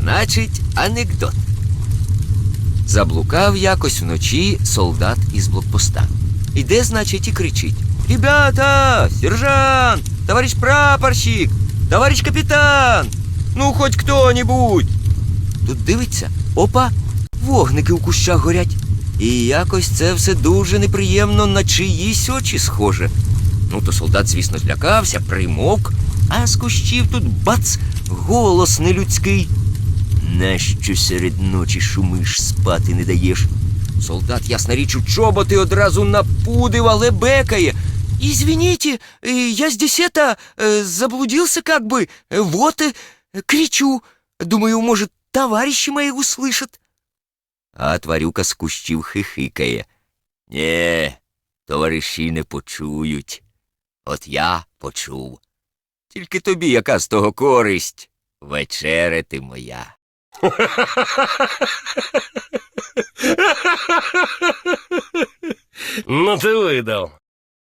Значить, анекдот. Заблукав якось вночі солдат із блокпоста. Іде, значить, і кричить: Ребята, сержант, товарищ прапорщик, товарищ капітан, ну хоч хто-нибудь. Тут дивиться, опа, вогники у кущах горять. І якось це все дуже неприємно на чиїсь очі схоже. Ну, то солдат, звісно, злякався, примовк, а з кущів тут бац, голос нелюдський. Нащо серед ночі шумиш, спати не даєш? Солдат, ясна річ, у чоботи одразу напудив, але бекає. Извините, э, я здесь это, э, заблудился как бы, э, вот и кричу. Думаю, может, товарищи мои услышат. А тварюка з кущів хихикає. Нє, товариші не почують. От я почув. Тільки тобі яка з того користь? Вечеря ти моя. Ну ты видав.